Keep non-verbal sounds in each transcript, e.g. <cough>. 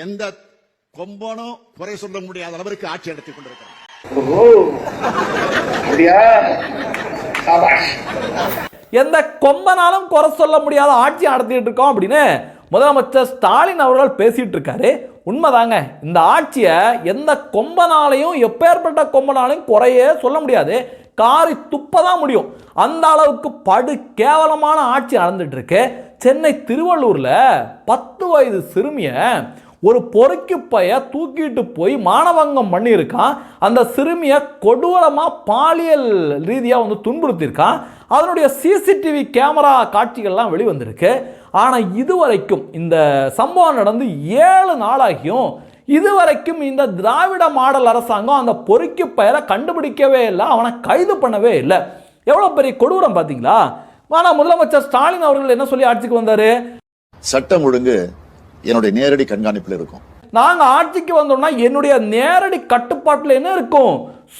எந்த கொம்பனும் குறை சொல்ல முடியாத அளவிற்கு ஆட்சி நடத்தி கொண்டிருக்கிறார். எந்த கொம்பனாலும் குறை சொல்ல முடியாத ஆட்சி நடத்திட்டு இருக்கோம் அப்படின்னு முதலமைச்சர் ஸ்டாலின் அவர்கள் பேசிட்டு இருக்காரு. உண்மைதாங்க இந்த ஆட்சியை எந்த கொம்பனாலையும் எப்பேற்பட்ட கொம்பனாலையும் குறையே சொல்ல முடியாது. காரி துப்ப தான் முடியும். அந்த அளவுக்கு படு கேவலமான ஆட்சி நடந்துட்டு இருக்கு. சென்னை திருவள்ளூர்ல பத்து வயது சிறுமிய ஒரு பொறுக்கி பைய தூக்கிட்டு போய் மானவங்கம் பண்ணியிருக்கான் அந்த சிறுமியை கொடூரமாக பாலியல் ரீதியாக வந்து துன்புறுத்தியிருக்கான் அதனுடைய சிசிடிவி கேமரா காட்சிகள்லாம் வெளிவந்திருக்கு. ஆனால் இதுவரைக்கும் இந்த சம்பவம் நடந்து ஏழு நாளாகியும் இதுவரைக்கும் இந்த திராவிட மாடல் அரசாங்கம் அந்த பொறுக்கி பெயரை கண்டுபிடிக்கவே இல்லை அவனை கைது பண்ணவே இல்லை. எவ்வளோ பெரிய கொடூரம் பார்த்தீங்களா ஆனால் முதலமைச்சர் ஸ்டாலின் அவர்கள் என்ன சொல்லி ஆட்சிக்கு வந்தார்? சட்டம் ஒழுங்கு என்னுடைய நேரடி கண்காணிப்பில் இருக்கும். நாங்கள் ஆட்சிக்கு வந்தோம்னா என்னுடைய நேரடி கட்டுப்பாட்டில் என்ன இருக்கும்?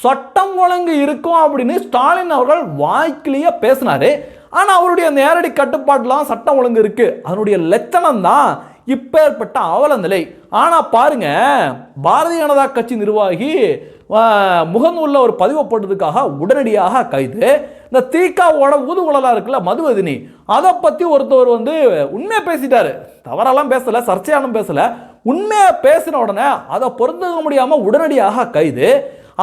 சட்டம் ஒழுங்கு இருக்கும் அப்படின்னு ஸ்டாலின் அவர்கள் வாய்க்கிலேயே பேசினாரு. ஆனால் அவருடைய நேரடி கட்டுப்பாட்டுலாம் சட்டம் ஒழுங்கு இருக்கு. அதனுடைய லட்சணம் தான் இப்பேற்பட்ட அவல நிலை பாருங்க பாரதிய ஜனதா கட்சி நிர்வாகி முகநூலில் ஒரு பதிவை போட்டதுக்காக உடனடியாக கைது. இந்த தீக்காவோட ஊதுகுழலாக இருக்குல்ல மதுவதினி. அதை பற்றி ஒருத்தவர் வந்து உண்மையை பேசிட்டாரு. தவறெல்லாம் பேசலை சர்ச்சையானும் பேசலை. உண்மையாக பேசின உடனே அதை பொருந்துக்க முடியாமல் உடனடியாக கைது.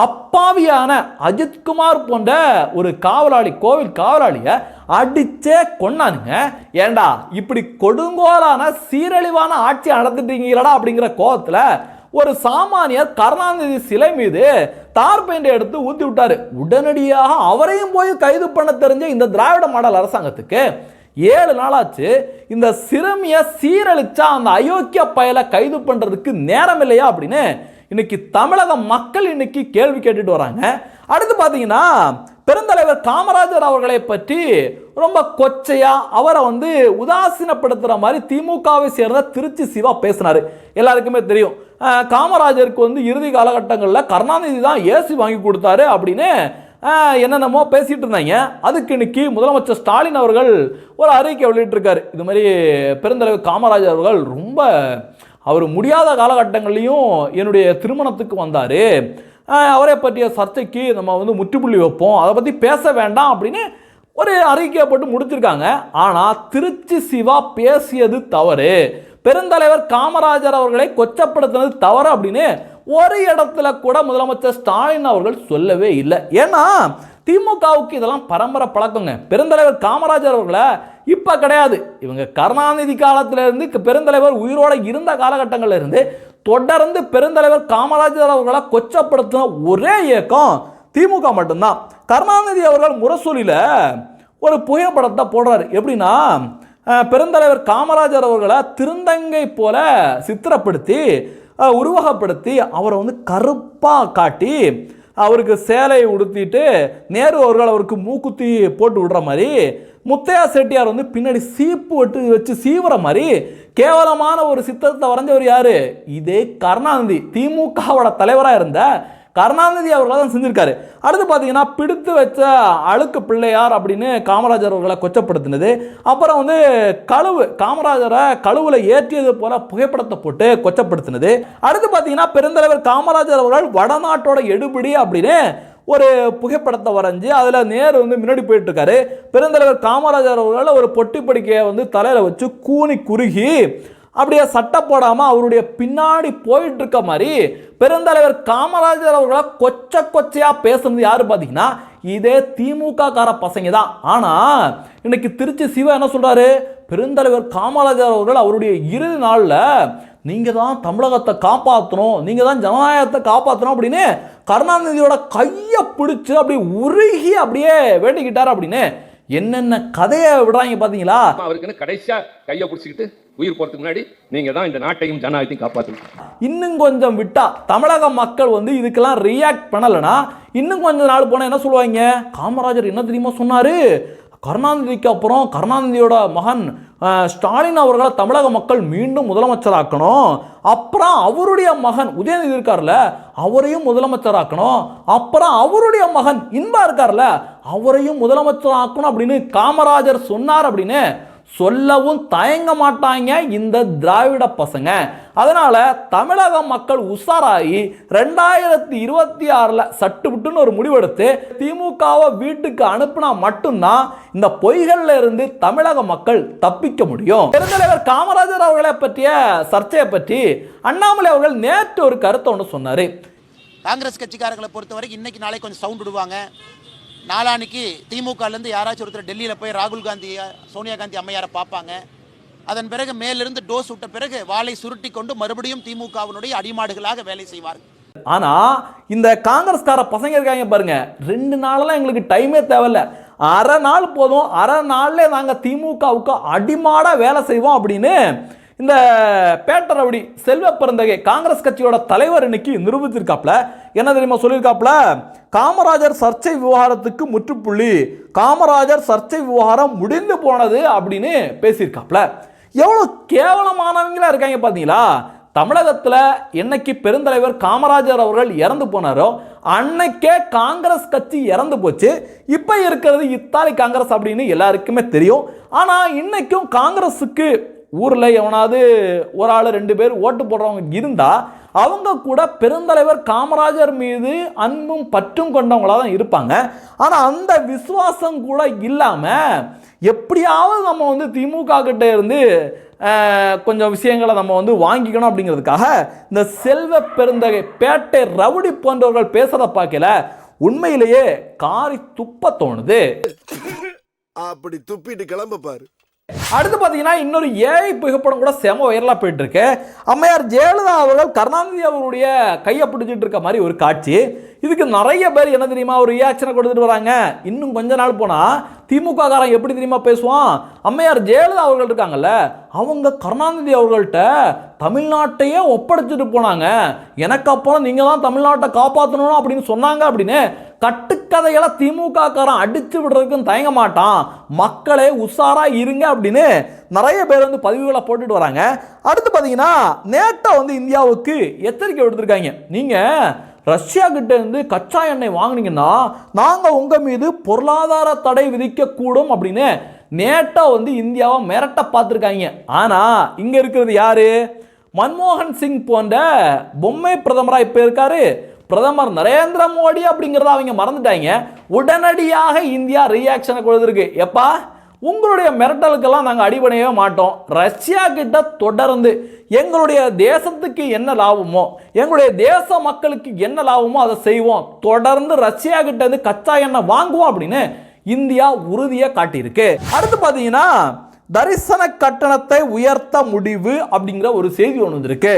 அப்பாவியான அஜித்குமார் போன்ற ஒரு காவலாளி கோவில் காவலாளியை அடிச்சே கொன்னானுங்க. ஏண்டா இப்படி கொடுங்கோலான சீரழிவான ஆட்சி நடத்திட்டீங்களடா அப்படிங்கிற கோபத்தில் ஒரு சாமானியர் கருணாநிதி சிலை மீது தார் பெயிண்டை எடுத்து ஊத்தி விட்டாரு. உடனடியாக அவரையும் போய் கைது பண்ண தெரிஞ்ச இந்த திராவிட மாடல் அரசாங்கத்துக்கு ஏழு நாளாச்சு. இந்த சிறுமியை சீரழிச்சா அந்த அயோக்கிய பயலை கைது பண்றதுக்கு நேரம் இல்லையா அப்படின்னு இன்னைக்கு தமிழக மக்கள் இன்னைக்கு கேள்வி கேட்டுட்டு வராங்க. அடுத்து பார்த்தீங்கன்னா பெருந்தலைவர் காமராஜர் அவர்களை பற்றி ரொம்ப கொச்சையா அவரை வந்து உதாசீனப்படுத்துகிற மாதிரி திமுகவை சேர்ந்த திருச்சி சிவா பேசினார். எல்லாருக்குமே தெரியும். காமராஜருக்கு வந்து இறுதி காலகட்டங்களில் கருணாநிதி தான் ஏசி வாங்கி கொடுத்தாரு அப்படின்னு என்னென்னமோ பேசிகிட்டு இருந்தாங்க. அதுக்கு இன்னைக்கு முதலமைச்சர் ஸ்டாலின் அவர்கள் ஒரு அறிக்கை வெளியிட்டிருக்காரு. இது மாதிரி பெருந்தலைவர் காமராஜர் அவர்கள் ரொம்ப அவர் முடியாத காலகட்டங்கள்லையும் என்னுடைய திருமணத்துக்கு வந்தார். அவரை பற்றிய சர்ச்சைக்கு நம்ம வந்து முற்றுப்புள்ளி வைப்போம். அதை பற்றி பேச வேண்டாம் அப்படின்னு ஒரு அறிக்கையை போட்டு முடிச்சிருக்காங்க. ஆனால் திருச்சி சிவா பேசியது தவறு. பெருந்தலைவர் காமராஜர் அவர்களை கொச்சப்படுத்தினது தவறு அப்படின்னு ஒரு இடத்துல கூட முதலமைச்சர் ஸ்டாலின் அவர்கள் சொல்லவே இல்லை. ஏன்னா திமுகவுக்கு இதெல்லாம் பரம்பரை பழக்கங்க. பெருந்தலைவர் காமராஜர் அவர்களை இப்போ கிடையாது. இவங்க கருணாநிதி காலத்துலேருந்து பெருந்தலைவர் உயிரோட இருந்த காலகட்டங்கள்ல இருந்து தொடர்ந்து பெருந்தலைவர் காமராஜர் அவர்களை கொச்சப்படுத்தின ஒரே இயக்கம் திமுக மட்டும்தான். கருணாநிதி அவர்கள் முரசொலியில் ஒரு புகைப்படத்தை போடுறாரு. எப்படின்னா பெருந்தலைவர் காமராஜர் அவர்களை திருந்தங்கை போல சித்திரப்படுத்தி உருவகப்படுத்தி அவரை வந்து கருப்பாக காட்டி அவருக்கு சேலை உடுத்திட்டு நேரு அவர்கள் அவருக்கு மூக்குத்தி போட்டு விடுற மாதிரி முத்தையா செட்டியார் வந்து பின்னாடி சீப்பு வெட்டு வச்சு சீவுற மாதிரி கேவலமான ஒரு சித்தத்தை வரைஞ்சவர் யார்? இதே கருணாநிதி. திமுகவோட தலைவராக இருந்த கருணாநிதி அவர்கள் தான் செஞ்சுருக்காரு. அடுத்து பார்த்தீங்கன்னா பிடித்து வச்ச அழுக்கு பிள்ளையார் அப்படின்னு காமராஜர் அவர்களை கொச்சப்படுத்தினது. அப்புறம் வந்து கழுவு காமராஜரை கழுவில் ஏற்றியது போல புகைப்படத்தை போட்டு கொச்சப்படுத்தினது. அடுத்து பார்த்தீங்கன்னா பெருந்தலைவர் காமராஜர் அவர்கள் வடநாட்டோட எடுபடி அப்படின்னு ஒரு புகைப்படத்தை வரைஞ்சி அதில் நேரு வந்து முன்னாடி போயிட்டுருக்காரு. பெருந்தலைவர் காமராஜர் அவர்களால் ஒரு பொட்டி படிக்கையை வந்து தலையில் வச்சு கூனி குறுகி அப்படியே சட்டை போடாமல் அவருடைய பின்னாடி போயிட்டு இருக்க மாதிரி பெருந்தலைவர் காமராஜர் அவர்களை கொச்ச கொச்சையாக பேசுனது யார் பார்த்தீங்கன்னா இதே திமுக கார பசங்க தான். ஆனால் இன்னைக்கு திருச்சி சிவா என்ன சொல்கிறாரு பெருந்தலைவர் காமராஜர் அவர்கள் அவருடைய இறுதி நாளில் நீங்கள் தான் தமிழகத்தை காப்பாற்றணும் நீங்கள் தான் ஜனநாயகத்தை காப்பாற்றணும் அப்படின்னு கருணாநிதியோட கையை பிடிச்சி அப்படியே உருகி அப்படியே வேண்டிக்கிட்டார் அப்படின்னு என்னென்ன கதையை விடுறாங்க பார்த்தீங்களா அவருக்குன்னு கடைசியாக கையை பிடிச்சிக்கிட்டு உயிர் போகிறதுக்கு முன்னாடி நீங்கள் தான் இந்த நாட்டையும் ஜனநாயகத்தையும் காப்பாற்றணும் இன்னும் கொஞ்சம் விட்டால் தமிழக மக்கள் வந்து இதுக்கெல்லாம் ரியாக்ட் பண்ணலைன்னா இன்னும் கொஞ்சம் நாள் போனால் என்ன சொல்லுவாங்க? காமராஜர் என்ன தெரியுமா சொன்னார்? கருணாநிதிக்கு அப்புறம் கருணாநிதியோட மகன் ஸ்டாலின் அவர்களை தமிழக மக்கள் மீண்டும் முதலமைச்சராக்கணும். அப்புறம் அவருடைய மகன் உதயநிதி இருக்கார்ல அவரையும் முதலமைச்சராக்கணும். அப்புறம் அவருடைய மகன் இன்பா இருக்கார்ல அவரையும் முதலமைச்சராக்கணும் அப்படின்னு காமராஜர் சொன்னார் அப்படின்னு சொல்லவும் தயங்க மாட்டாங்க இந்த திராவிட பசங்க. அதனால தமிழக மக்கள் உஷாராகி ரெண்டாயிரத்தி இருபத்தி ஆறில் சட்டுவிட்டுன்னு ஒரு முடிவெடுத்து திமுகவை வீட்டுக்கு அனுப்புனா மட்டும்தான் இந்த பொய்கள்ல இருந்து தமிழக மக்கள் தப்பிக்க முடியும். பெருந்தலைவர் காமராஜர் அவர்களை பற்றிய சர்ச்சையை பற்றி அண்ணாமலை அவர்கள் நேற்று ஒரு கருத்தை ஒன்று சொன்னார். காங்கிரஸ் கட்சிக்காரர்களை பொறுத்த வரைக்கும் இன்னைக்கு நாளைக்கு கொஞ்சம் சவுண்ட் விடுவாங்க. நாளான்னைக்கு திமுகலேருந்து யாராச்சும் ஒருத்தர் டெல்லியில் போய் ராகுல் காந்தி சோனியா காந்தி அம்மையாரை பார்ப்பாங்க. அதன் பிறகு மேலிருந்து டோஸ் விட்ட பிறகு வாளை சுருட்டி கொண்டு மறுபடியும் திமுகவினுடைய அடிமாடுகளாக வேலை செய்வார்கள். ஆனா இந்த காங்கிரஸ்கார பசங்க இருக்காங்க பாருங்க. ரெண்டு நாளெல்லாம் எங்களுக்கு டைமே தேவையில்ல. அரை நாள் போதும். அரை நாள்ல நாங்க திமுகவுக்கு அடிமாடா வேலை செய்வோம் அப்படின்னு இந்த பேட்டரவடி செல்வ பிறந்தகை காங்கிரஸ் கட்சியோட தலைவர் இன்னைக்கு நிரூபித்திருக்காப்ல என்ன தெரியுமா சொல்லியிருக்காப்ல காமராஜர் சர்ச்சை விவகாரத்துக்கு முற்றுப்புள்ளி காமராஜர் சர்ச்சை விவகாரம் முடிந்து போனது அப்படின்னு பேசியிருக்காப்ல எவ்வளோ கேவலமானவங்களா இருக்காங்க பார்த்தீங்களா தமிழகத்தில் என்னைக்கு பெருந்தலைவர் காமராஜர் அவர்கள் இறந்து போனாரோ அன்னைக்கே காங்கிரஸ் கட்சி இறந்து போச்சு. இப்போ இருக்கிறது இத்தாலி காங்கிரஸ் அப்படின்னு எல்லாருக்குமே தெரியும். ஆனால் இன்னைக்கும் காங்கிரஸுக்கு ஊரில் எவனாவது ஒரு ஆள் ரெண்டு பேர் ஓட்டு போடுறவங்க இருந்தால் அவங்க கூட பெருந்தலைவர் காமராஜர் மீது அன்பும் பற்றும் கொண்டவங்களாக தான் இருப்பாங்க. ஆனால் அந்த விசுவாசம் கூட இல்லாமல் எப்படியாவது நம்ம வந்து திமுக கிட்ட இருந்து கொஞ்சம் விஷயங்களை நம்ம வந்து வாங்கிக்கணும் அப்படிங்கிறதுக்காக இந்த செல்வ பெருந்தகை பேட்டை ரவுடி போன்றவர்கள் பேசுகிறத பார்க்கல. உண்மையிலேயே காரி துப்ப தோணுது. <laughs> அப்படி துப்பிட்டு கிளம்ப பாரு. அடுத்து பார்த்தீங்கன்னா இன்னொரு ஏஐ புகைப்படம் கூட செம வைரலாக போயிட்டு இருக்கு அம்மையார் ஜெயலலிதா அவர்கள் கருணாநிதி அவருடைய கையை பிடிச்சிட்டு இருக்க மாதிரி ஒரு காட்சி. இதுக்கு நிறைய பேர் என்ன தெரியுமா ஒரு ரியாக்ஷனை கொடுத்துட்டு வராங்க. இன்னும் கொஞ்ச நாள் போனால் திமுக காரன் எப்படி தெரியுமா பேசுவான்? அம்மையார் ஜெயலலிதா அவர்கள் இருக்காங்கல்ல அவங்க கருணாநிதி அவர்கள்ட்ட தமிழ்நாட்டையே ஒப்படைச்சிட்டு போனாங்க. எனக்கு அப்புறம் நீங்கள் தான் தமிழ்நாட்டை காப்பாற்றணும் அப்படின்னு சொன்னாங்க அப்படின்னு கட்டுக்கதைகளை திமுக காரன் அடிச்சு விடுறதுக்கும் தயங்க மாட்டான். மக்களே உஷாராக இருங்க அப்படின்னு நிறைய பேர் வந்து பதிவுகளை போட்டுட்டு வராங்க. அடுத்து பார்த்தீங்கன்னா நேட்டா வந்து இந்தியாவுக்கு எச்சரிக்கை விடுத்திருக்காங்க. நீங்கள் ரஷ்யா கிட்ட இருந்து கச்சா எண்ணெய் வாங்குனீங்கன்னா நாங்கள் உங்கள் மீது பொருளாதார தடை விதிக்கக்கூடும் அப்படின்னு நேட்டா வந்து இந்தியாவை மிரட்ட பார்த்துருக்காங்க. ஆனால் இங்கே இருக்கிறது யாரு? மன்மோகன் சிங் போன்ற பொம்மை பிரதமராக இப்போ இருக்காரு. பிரதமர் நரேந்திர மோடி அப்படிங்கிறத அவங்க மறந்துட்டாங்க. உடனடியாக இந்தியா ரியாக்ஷனை கொடுத்துருக்கு எப்பா உங்களுடைய மிரட்டலுக்கெல்லாம் நாங்கள் அடிபடையவே மாட்டோம். ரஷ்யா கிட்ட தொடர்ந்து எங்களுடைய தேசத்துக்கு என்ன லாபமோ எங்களுடைய தேச மக்களுக்கு என்ன லாபமோ அதை செய்வோம். தொடர்ந்து ரஷ்யா கிட்ட இருந்து கச்சா எண்ணெய் வாங்குவோம் அப்படின்னு இந்தியா உறுதியாக காட்டியிருக்கு. அடுத்து பார்த்தீங்கன்னா தரிசன கட்டணத்தை உயர்த்த முடிவு அப்படிங்கிற ஒரு செய்தி ஒன்று வந்திருக்கு.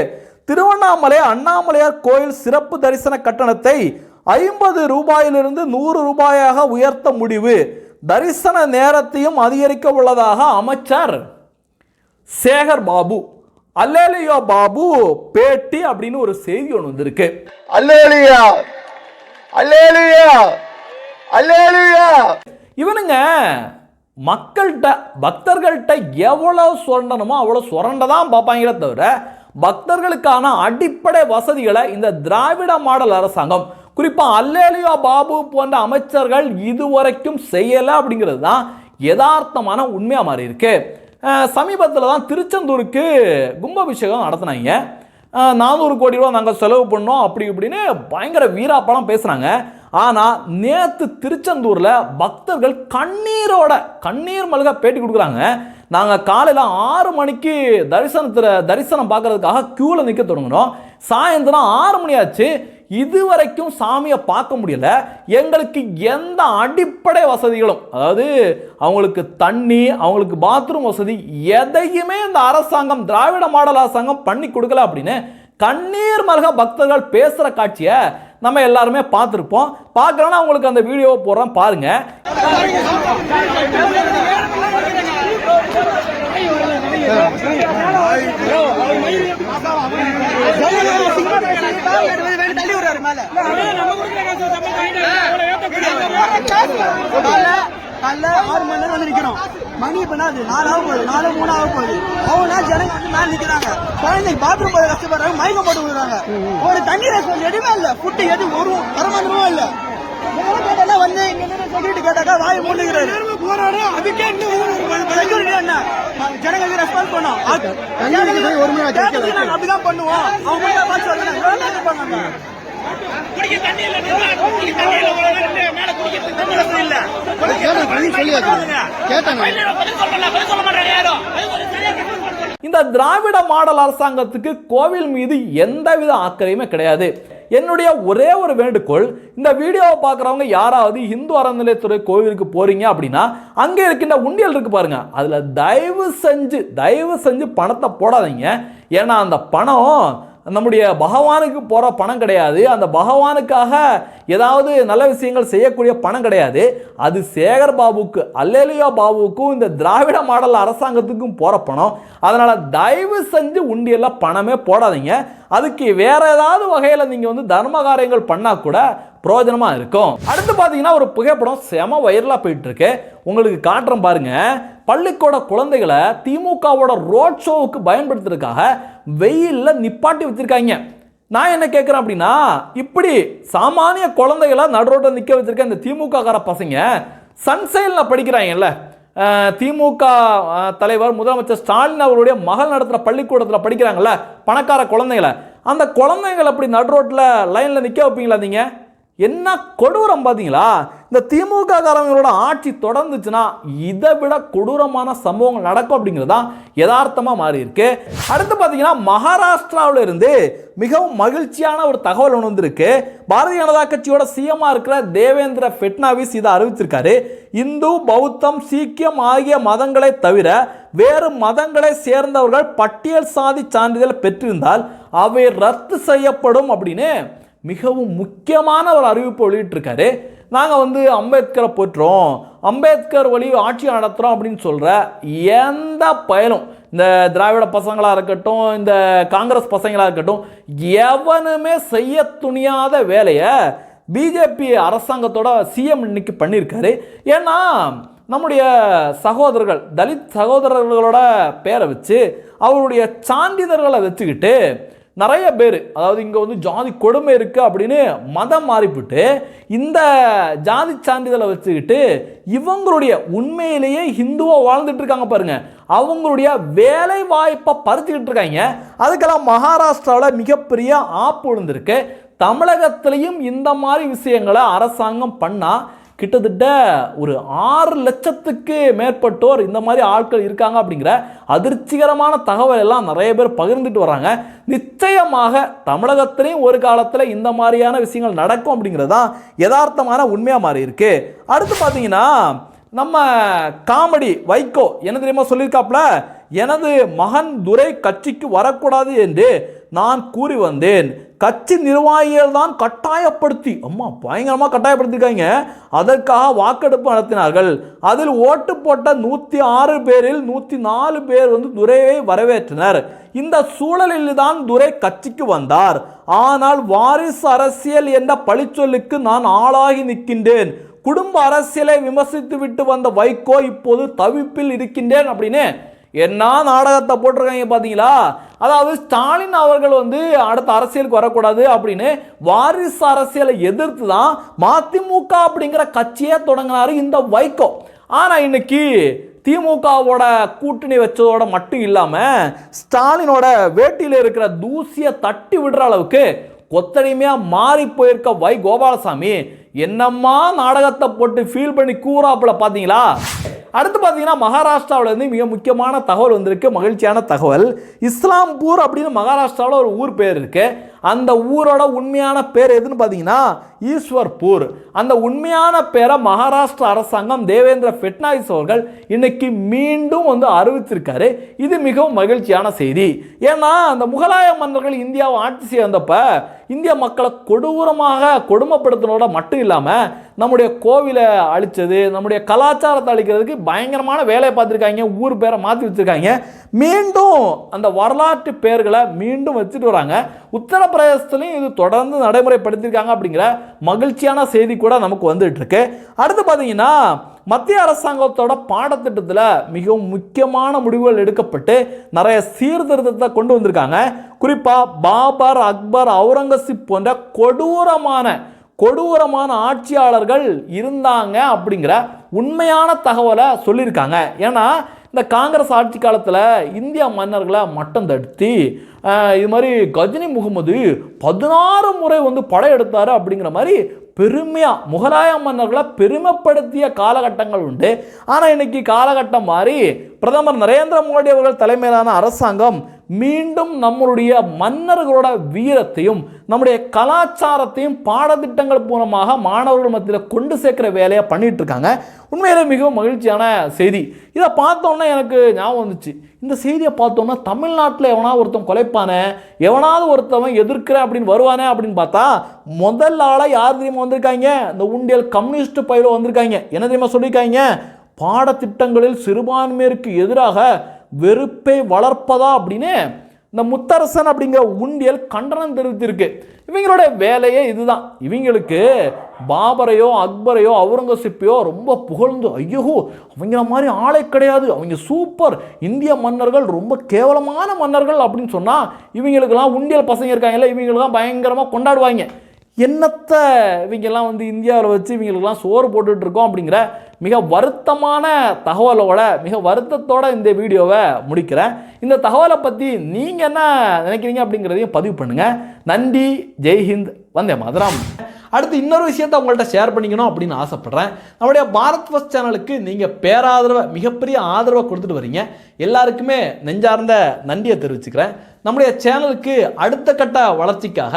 திருவண்ணாமலை அண்ணாமலையார் கோயில் சிறப்பு தரிசன கட்டணத்தை ஐம்பது ரூபாயிலிருந்து நூறு ரூபாயாக உயர்த்த முடிவு. தரிசன நேரத்தையும் அதிகரிக்க உள்ளதாக அமைச்சர் சேகர் பாபு. அல்லேலியோ பாபு பேட்டி அப்படின்னு ஒரு செய்தி ஒன்று வந்திருக்கு. அல்லேலியா! அல்லேலியா! அல்லேலியா! இவனுங்க மக்கள்கிட்ட பக்தர்கள்ட்ட எவ்வளோ சுரண்டணுமோ அவ்வளோ சுரண்ட தான் பார்ப்பாங்களே தவிர பக்தர்களுக்கான அடிப்படை வசதிகளை இந்த திராவிட மாடல் அரசாங்கம் குறிப்பாக அல்லேலியோ பாபு போன்ற அமைச்சர்கள் இதுவரைக்கும் செய்யலை அப்படிங்கிறது தான் யதார்த்தமான உண்மையாக மாறி இருக்கு. சமீபத்தில் தான் திருச்செந்தூருக்கு கும்பாபிஷேகம் நடத்தினாங்க. நானூறு கோடி ரூபா நாங்கள் செலவு பண்ணோம் அப்படி இப்படின்னு பயங்கர வீராப்பெல்லாம் பேசுகிறாங்க ஆனால் நேற்று திருச்செந்தூரில் பக்தர்கள் கண்ணீரோட கண்ணீர் மல்க பேட்டி கொடுக்குறாங்க. நாங்கள் காலையில் ஆறு மணிக்கு தரிசனத்தில் தரிசனம் பார்க்கறதுக்காக க்யூவில் நிற்க தொடங்கினோம். சாயந்தரம் ஆறு மணி ஆச்சு. இதுவரைக்கும் சாமியை பார்க்க முடியல. எங்களுக்கு எந்த அடிப்படை வசதிகளும் அதாவது அவங்களுக்கு தண்ணி அவங்களுக்கு பாத்ரூம் வசதி எதையுமே இந்த அரசாங்கம் திராவிட மாடல் அரசாங்கம் பண்ணி கொடுக்கல அப்படின்னு கண்ணீர் மல்க பக்தர்கள் பேசுகிற காட்சியை நம்ம எல்லாருமே பார்த்துருப்போம். பார்க்கலன்னா உங்களுக்கு அந்த வீடியோவை போடுறோம் பாருங்க. காலைல ஆறு மணி நேரம் வந்து நிக்கிறோம். மணி இப்ப ஆகுது? நாலு ஆக போகுது. நாலு மூணு ஆக போகுது அவங்க ஜனங்க வந்து மேல நிக்கிறாங்க. குழந்தைங்க பாத்ரூம் போய் கஷ்டப்படுறாங்க மயக்கம் போட்டு விடுறாங்க ஒரு தண்ணி ரெஸ்பான்ஸ் எதுவுமே இல்ல. ஃபுட்டு எது ஒரு வரமாந்திரமும் இல்ல. வந்து செக்யூரிட்டி கேட்டாக்கா வாய் மூடுகிறாரு அதுக்கே செக்யூரிட்டி என்ன? ஜனங்களுக்கு ரெஸ்பான்ஸ் பண்ணோம். அப்படிதான் பண்ணுவோம். அவங்க சொல்லுங்க. இந்த திராவிட மாடல் அரசாங்கத்துக்கு கோவில் மீது எந்தவித அக்கறையுமே கிடையாது. என்னுடைய ஒரே ஒரு வேண்டுகோள் இந்த வீடியோவை பார்க்குறவங்க யாராவது இந்து அறநிலையத்துறை கோவிலுக்கு போறீங்க அப்படின்னா அங்கே இருக்கின்ற உண்டியல் இருக்கு பாருங்க. அதில் தயவு செஞ்சு தயவு செஞ்சு பணத்தை போடாதீங்க. ஏன்னா அந்த பணம் நம்முடைய பகவானுக்கு போகிற பணம் கிடையாது. அந்த பகவானுக்காக ஏதாவது நல்ல விஷயங்கள் செய்யக்கூடிய பணம் கிடையாது. அது சேகர் பாபுக்கு அல்லேலியா பாபுக்கும் இந்த திராவிட மாடல் அரசாங்கத்துக்கும் போகிற பணம். அதனால் தயவு செஞ்சு உண்டியெல்லாம் பணமே போடாதீங்க. அதுக்கு வேற ஏதாவது வகையில் நீங்கள் வந்து தர்ம காரியங்கள் பண்ணால் கூட பிரயோஜனமாக இருக்கும். அடுத்து பார்த்தீங்கன்னா ஒரு புகைப்படம் செம வைரலாக போயிட்டுருக்கு உங்களுக்கு காட்டுறேன் பாருங்கள் பள்ளிக்கூட குழந்தைகளை திமுகவோட ரோட் ஷோவுக்கு பயன்படுத்துறதுக்காக வெயிலில் நிப்பாட்டி வச்சுருக்காங்க. நான் என்ன கேட்குறேன் அப்படின்னா இப்படி சாமானிய குழந்தைகளை நடுரோட்டில் நிற்க வச்சுருக்க இந்த திமுககார பசங்க சன்சைனில் படிக்கிறாங்கல்ல. திமுக தலைவர் முதலமைச்சர் ஸ்டாலின் அவருடைய மகள் நடத்துகிற பள்ளிக்கூடத்தில் படிக்கிறாங்கல்ல பணக்கார குழந்தைங்களை அந்த குழந்தைங்களை அப்படி நடுரோட்டில் லைனில் நிற்க வைப்பீங்களா நீங்கள் என்ன கொடூரம் பார்த்தீங்களா இந்த திமுக காரங்களோட ஆட்சி தொடர்ந்துச்சுன்னா இதை விட கொடூரமான சம்பவங்கள் நடக்கும் அப்படிங்கிறது தான் யதார்த்தமாக மாறி இருக்கு அடுத்து பார்த்தீங்கன்னா மகாராஷ்டிராவில் இருந்து மிகவும் மகிழ்ச்சியான ஒரு தகவல் ஒன்று வந்திருக்கு. பாரதிய ஜனதா கட்சியோட சிஎம்மா இருக்கிற தேவேந்திர ஃபெட்னாவிஸ் இதை அறிவிச்சிருக்காரு. இந்து பௌத்தம் சீக்கியம் ஆகிய மதங்களை தவிர வேறு மதங்களை சேர்ந்தவர்கள் பட்டியல் சாதி சான்றிதழ் பெற்றிருந்தால் அவை ரத்து செய்யப்படும் அப்படின்னு மிகவும் முக்கியமான ஒரு அறிவிப்பு வெளியிட்டிருக்காரு. நாங்கள் வந்து அம்பேத்கரை போற்றுறோம். அம்பேத்கர் வழி ஆட்சி நடத்துகிறோம் அப்படின்னு சொல்கிற எந்த பயனும் இந்த திராவிட பசங்களாக இருக்கட்டும் இந்த காங்கிரஸ் பசங்களாக இருக்கட்டும் எவனுமே செய்ய துணியாத வேலையை பிஜேபி அரசாங்கத்தோட சிஎம் இன்னைக்கு பண்ணியிருக்காரு ஏன்னா நம்முடைய சகோதரர்கள் தலித் சகோதரர்களோட பேரை வச்சு அவருடைய சான்றிதழ்களை வச்சுக்கிட்டு நிறைய பேர் அதாவது இங்கே வந்து ஜாதி கொடுமை இருக்குது அப்படின்னு மதம் மாறிவிட்டு இந்த ஜாதி சான்றிதழை வச்சுக்கிட்டு இவங்களுடைய உண்மையிலேயே ஹிந்துவாக வாழ்ந்துட்டு இருக்காங்க பாருங்கள் அவங்களுடைய வேலை வாய்ப்பை பறிச்சுக்கிட்டு இருக்காங்க. அதுக்கெல்லாம் மகாராஷ்டிராவில் மிகப்பெரிய ஆப்பு விழுந்திருக்கு. தமிழகத்திலையும் இந்த மாதிரி விஷயங்களை அரசாங்கம் பண்ணால் கிட்டத்தட்ட ஒரு ஆறு லட்சத்துக்கு மேற்பட்டோர் இந்த மாதிரி ஆட்கள் இருக்காங்க அப்படிங்கிற அதிர்ச்சிகரமான தகவல் எல்லாம் நிறைய பேர் பகிர்ந்துட்டு வராங்க. நிச்சயமாக தமிழகத்திலையும் ஒரு காலத்தில் இந்த மாதிரியான விஷயங்கள் நடக்கும் அப்படிங்கிறது தான் யதார்த்தமான உண்மையாக மாறி இருக்கு அடுத்து பார்த்தீங்கன்னா நம்ம காமெடி வைகோ என்ன தெரியுமா சொல்லியிருக்காப்ல எனது மகன் துரை கட்சிக்கு வரக்கூடாது என்று நான் கூறி வந்தேன். கட்சி நிர்வாகிகள் தான் கட்டாயப்படுத்தி அம்மா பயங்கரமாக கட்டாயப்படுத்திருக்காங்க. அதற்காக வாக்கெடுப்பு நடத்தினார்கள். அதில் ஓட்டு போட்ட நூற்றி ஆறு பேரில் நூற்றி நாலு பேர் வந்து துரையை வரவேற்றனர். இந்த சூழலில் தான் துரை கட்சிக்கு வந்தார். ஆனால் வாரிசு அரசியல் என்ற பழிச்சொல்லுக்கு நான் ஆளாகி நிற்கின்றேன். குடும்ப அரசியலை விமர்சித்து விட்டு வந்த வைகோ இப்போது தவிப்பில் இருக்கின்றேன் அப்படின்னு என்ன நாடகத்தை போட்டிருக்காங்க பார்த்தீங்களா அதாவது ஸ்டாலின் அவர்கள் வந்து அடுத்த அரசியலுக்கு வரக்கூடாது அப்படின்னு வாரிசு அரசியலை எதிர்த்து தான் மதிமுக அப்படிங்கிற கட்சியே தொடங்கினாரு இந்த வைகோ. ஆனால் இன்னைக்கு திமுகவோட கூட்டணி வச்சதோட மட்டும் இல்லாமல் ஸ்டாலினோட வேட்டியில் இருக்கிற தூசியை தட்டி விடுற அளவுக்கு கொத்தடிமையாக மாறி போயிருக்க வை கோபாலசாமி. என்னம்மா நாடகத்தை போட்டு ஃபீல் பண்ணி கூறாப்புல பார்த்தீங்களா? அடுத்து பார்த்தீங்கன்னா மகாராஷ்டிராவிலேருந்து மிக முக்கியமான தகவல் வந்திருக்கு. மகிழ்ச்சியான தகவல். இஸ்லாம்பூர் அப்படின்னு மகாராஷ்டிராவில் ஒரு ஊர் பேர் இருக்குது அந்த ஊரோட உண்மையான பேர் எதுன்னு பார்த்தீங்கன்னா ஈஸ்வர்பூர். அந்த உண்மையான பேரை மகாராஷ்டிரா அரசாங்கம் தேவேந்திர ஃபட்னாவிஸ் அவர்கள் இன்னைக்கு மீண்டும் வந்து அறிவித்திருக்காரு இது மிகவும் மகிழ்ச்சியான செய்தி. ஏன்னா அந்த முகலாய மன்னர்கள் இந்தியாவை ஆட்சி செய்ய வந்தப்போ இந்திய மக்களை கொடூரமாக கொடுமைப்படுத்தினோட மட்டும் இல்லாமல் நம்முடைய கோவிலை அழிச்சது நம்முடைய கலாச்சாரத்தை அழிக்கிறதுக்கு பயங்கரமான வேலையை பார்த்துருக்காங்க ஊர் பேரை மாற்றி வச்சுருக்காங்க. மீண்டும் அந்த வரலாற்று பேர்களை மீண்டும் வச்சுட்டு வராங்க. உத்தரப்பிரதேசத்துலையும் இது தொடர்ந்து நடைமுறைப்படுத்தியிருக்காங்க அப்படிங்கிற மகிழ்ச்சியான செய்தி கூட நமக்கு வந்துட்டுருக்கு அடுத்து பார்த்தீங்கன்னா மத்திய அரசாங்கத்தோட பாடத்திட்டத்தில் மிகவும் முக்கியமான முடிவுகள் எடுக்கப்பட்டு நிறைய சீர்திருத்தத்தை கொண்டு வந்திருக்காங்க. குறிப்பாக பாபர் அக்பர் அவுரங்கசீப் போன்ற கொடூரமான கொடூரமான ஆட்சியாளர்கள் இருந்தாங்க அப்படிங்கிற உண்மையான தகவலை சொல்லியிருக்காங்க. ஏன்னா இந்த காங்கிரஸ் ஆட்சி காலத்தில் இந்திய மன்னர்களை மட்டம் தடுத்தி இது மாதிரி கஜினி முகமது பதினாறு முறை வந்து படையெடுத்தார் அப்படிங்கிற மாதிரி பெருமையாக முகலாய மன்னர்களை பெருமைப்படுத்திய காலகட்டங்கள் உண்டு. ஆனால் இன்னைக்கு காலகட்டம் மாதிரி பிரதமர் நரேந்திர மோடி அவர்கள் தலைமையிலான அரசாங்கம் மீண்டும் நம்மளுடைய மன்னர்களோட வீரத்தையும் நம்முடைய கலாச்சாரத்தையும் பாடத்திட்டங்கள் மூலமாக மாணவர்கள் மத்தியில் கொண்டு சேர்க்குற வேலையை பண்ணிகிட்டு இருக்காங்க உண்மையிலே மிகவும் மகிழ்ச்சியான செய்தி. இதை பார்த்தோன்னே எனக்கு ஞாபகம் வந்துச்சு. இந்த செய்தியை பார்த்தோன்னா தமிழ்நாட்டில் எவனாவது ஒருத்தன் கொலைப்பானே எவனாவது ஒருத்தவன் எதிர்க்கிற அப்படின்னு வருவானே அப்படின்னு பார்த்தா முதல் ஆளாக யார் தெரியுமா வந்திருக்காங்க? இந்த உண்டியல் கம்யூனிஸ்ட் பயில வந்திருக்காங்க. என்ன தெரியுமா சொல்லியிருக்காங்க? பாடத்திட்டங்களில் சிறுபான்மையருக்கு எதிராக வெறுப்பை வளர்ப்பதா அப்படின்னு இந்த முத்தரசன் அப்படிங்கிற உண்டியல் கண்டனம் தெரிவித்திருக்கு. இவங்களோட வேலையே இதுதான். இவங்களுக்கு பாபரையோ அக்பரையோ அவுரங்கசீப்பையோ ரொம்ப புகழ்ந்து ஐயோ அவங்கள மாதிரி ஆளே கிடையாது. அவங்க சூப்பர். இந்திய மன்னர்கள் ரொம்ப கேவலமான மன்னர்கள் அப்படின்னு சொன்னால் இவங்களுக்கெல்லாம் உண்டியல் பசங்க இருக்காங்கல்ல இவங்களுக்கெல்லாம் பயங்கரமாக கொண்டாடுவாங்க. என்னத்தை இவங்கெல்லாம் வந்து இந்தியாவில் வச்சு இவங்களுக்கெல்லாம் சோறு போட்டுட்டு இருக்கோம் அப்படிங்கிற மிக வருத்தமான தகவலோட மிக வருத்தத்தோட இந்த வீடியோவை முடிக்கிறேன். இந்த தகவலை பற்றி நீங்கள் என்ன நினைக்கிறீங்க அப்படிங்கிறதையும் பதிவு பண்ணுங்கள் நன்றி ஜெய்ஹிந்த் வந்தே மதுராம். அடுத்து இன்னொரு விஷயத்தை உங்கள்கிட்ட ஷேர் பண்ணிக்கணும் அப்படின்னு ஆசைப்பட்றேன். நம்முடைய பாரத் ஃபஸ்ட் சேனலுக்கு நீங்கள் பேராதரவை மிகப்பெரிய ஆதரவை கொடுத்துட்டு வரீங்க. எல்லாருக்குமே நெஞ்சார்ந்த நன்றியை தெரிவிச்சுக்கிறேன். நம்முடைய சேனலுக்கு அடுத்த கட்ட வளர்ச்சிக்காக